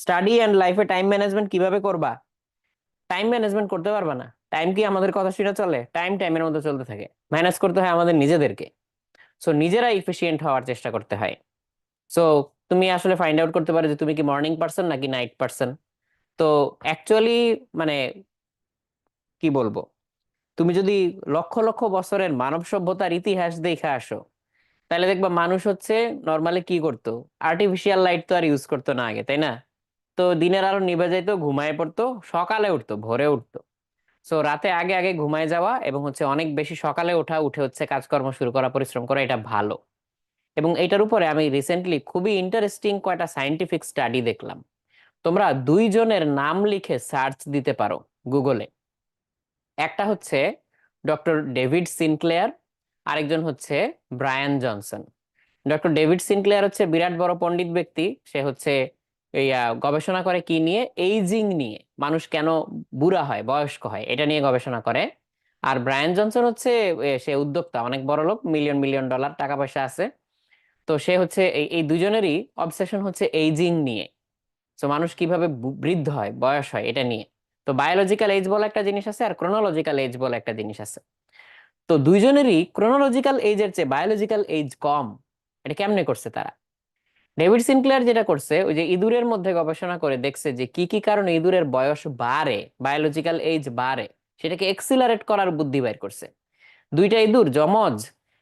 Study and লাইফে time management কীভাবে করবা? টাইম ম্যানেজমেন্ট করতে পারবা না। টাইম কি আমাদের কথা শুনে চলে? টাইম টাইমের মধ্যে চলতে থাকে। ম্যানেজ করতে হয় আমাদের নিজেদেরকে। সো নিজেরা ইফিসিয়েন্ট হওয়ার চেষ্টা করতে হয়। সো তুমি আসলে ফাইন্ড আউট করতে পারো যে তুমি কি মর্নিং পার্সন নাকি নাইট পার্সন তো অ্যাকচুয়ালি মানে কি বলব? তুমি যদি লক্ষ লক্ষ বছরের মানব সভ্যতার ইতিহাস দেখে আসো, তাহলে দেখবা মানুষ হচ্ছে নর্মালি কি করতো? আর্টিফিশিয়াল লাইট তো আর ইউজ করতো না আগে, তাই না? তো দিনের আলো নিভে যাইতো, ঘুমায় পড়তো, সকালে উঠতো, ভোরে উঠতো। সো রাতে আগে আগে ঘুমায় যাওয়া এবং হচ্ছে অনেক বেশি সকালে ওঠা, উঠে হচ্ছে কাজকর্ম শুরু করা, পরিশ্রম করা, এটা ভালো। এবং এটার উপরে আমি রিসেন্টলি খুবই ইন্টারেস্টিং কয়টা সাইন্টিফিক স্টাডি দেখলাম। তোমরা দুইজনের নাম লিখে সার্চ দিতে পারো গুগলে একটা হচ্ছে ডক্টর ডেভিড সিনক্লেয়ার আরেকজন হচ্ছে Brian Johnson doctor David Sinclair হচ্ছে বিরাট বড় পণ্ডিত ব্যক্তি, সে হচ্ছে এই গবেষণা করে কি নিয়ে? এইজিং নিয়ে। মানুষ কেন বুড়া হয়, বয়স্ক হয়, এটা নিয়ে গবেষণা করে। আর ব্রায়ান জনসন হচ্ছে সে উদ্যোক্তা, অনেক বড় লোক মিলিয়ন মিলিয়ন ডলার টাকা পয়সা আছে। তো সে হচ্ছে, এই দুজনেরই অবসেশন হচ্ছে এইজিং নিয়ে। তো মানুষ কীভাবে বৃদ্ধ হয়, বয়স হয়, এটা নিয়ে। তো বায়োলজিক্যাল এজ বলে একটা জিনিস আছে আর ক্রোনোলজিক্যাল এজ বলে একটা জিনিস আছে। তো দুইজনেরই ক্রোনোলজিক্যাল এজের চেয়ে বায়োলজিক্যাল এজ কম। এটা কেমনে করছে তারা? ডেভিড সিনক্লেয়ার যেটা করছে, ওই যে ইঁদুরের মধ্যে গবেষণা করে দেখছে যে কি কি কারণে ইঁদুরের বয়স বাড়ে বায়োলজিক্যাল এজ বাড়ে, সেটাকে এক্সিলারেট করার বুদ্ধি বের করছে। দুইটা ইঁদুর জমজ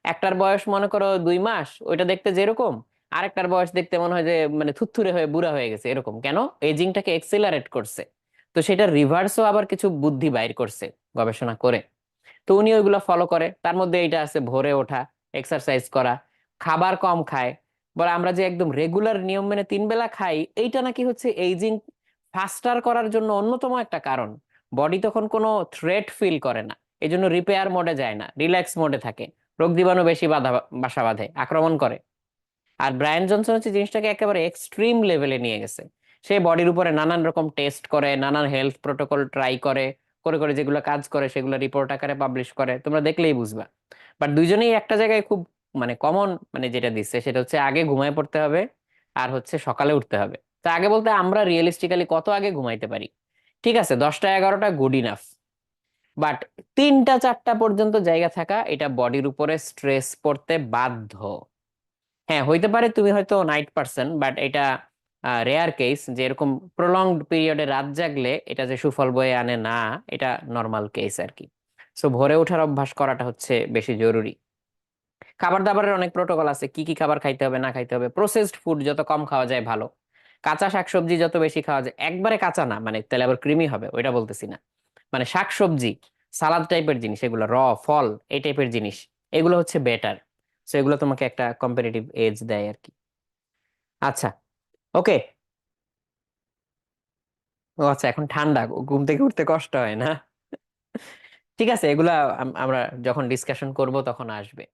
একটার বয়স মনে করো দুই মাস, ওইটা দেখতে যেরকম, আরেকটার বয়স দেখতে মনে হয় যে মানে থুথুরে হয়ে বুড়া হয়ে গেছে এরকম। কেন? এজিংটাকে এক্সিলারেট করছে। তো সেটা রিভার্সও আবার কিছু বুদ্ধি বাইর করছে গবেষণা করে। তো উনি ওইগুলো ফলো করে। তার মধ্যে এইটা আছে ভোরে ওঠা এক্সারসাইজ করা, খাবার কম খায় বলে আমরা যে একদম রেগুলার নিয়ম মেনে তিন বেলা খাই, এইটা নাকি হচ্ছে এইজিং ফাস্টার করার জন্য অন্যতম একটা কারণ। বডি তখন কোনো থ্রেট ফিল করে না এই জন্য রিপেয়ার মোডে যায় না রিল্যাক্স মোডে থাকে। রোগ জীবাণু বেশি বাধা বাসা বাঁধে, আক্রমণ করে। আর ব্রায়ান জনসন হচ্ছে জিনিসটাকে একেবারে এক্সট্রিম লেভেলে নিয়ে গেছে। সে বডির উপরে নানান রকম টেস্ট করে, নানান হেলথ প্রোটোকল ট্রাই করে করে করে যেগুলো কাজ করে, সেগুলো রিপোর্ট আকারে পাবলিশ করে, তোমরা দেখলেই বুঝবা। বাট দুইজনেই একটা জায়গায় খুব মানে কমন মানে যেটা দিচ্ছে সেটা হচ্ছে আগে ঘুমায় পড়তে হবে আর হচ্ছে সকালে উঠতে হবে। তা আগে বলতে আমরা রিয়েলিস্টিক্যালি কত আগে ঘুমাইতে পারি? ঠিক আছে, দশটা এগারোটা গুড ইনাফ বাট তিনটা চারটা পর্যন্ত জায়গা থাকা, এটা বডির উপরে স্ট্রেস পড়তে বাধ্য। হ্যাঁ হইতে পারে তুমি হয়তো নাইট পার্সন বাট এটা রেয়ার কেস যে এরকম প্রলংড পিরিয়ডে রাত জাগলে এটা যে সুফল বয়ে আনে না, এটা নর্মাল কেস আর কি। সো ভোরে ওঠার অভ্যাস করাটা হচ্ছে বেশি জরুরি। খাবার দাবারের অনেক প্রোটোকল আছে, কি কি খাবার খাইতে হবে, না খাইতে হবে। প্রসেসড ফুড যত কম খাওয়া যায় ভালো। কাঁচা শাকসবজি যত বেশি খাওয়া যায়, একবারে কাঁচা না মানে তাহলে আবার ক্রিমি হবে, ওইটা বলতেছি না। মানে শাকসবজি, সালাদ টাইপের জিনিস, এগুলো র, ফল, এই টাইপের জিনিস, এগুলো হচ্ছে বেটার সো এগুলো তোমাকে একটা কম্পারেটিভ এজ দেয় আর কি। আচ্ছা ওকে ও আচ্ছা এখন ঠান্ডা ঘুম থেকে উঠতে কষ্ট হয় না। ঠিক আছে, এগুলা আম- আমরা যখন ডিসকাশন করব তখন আসবে।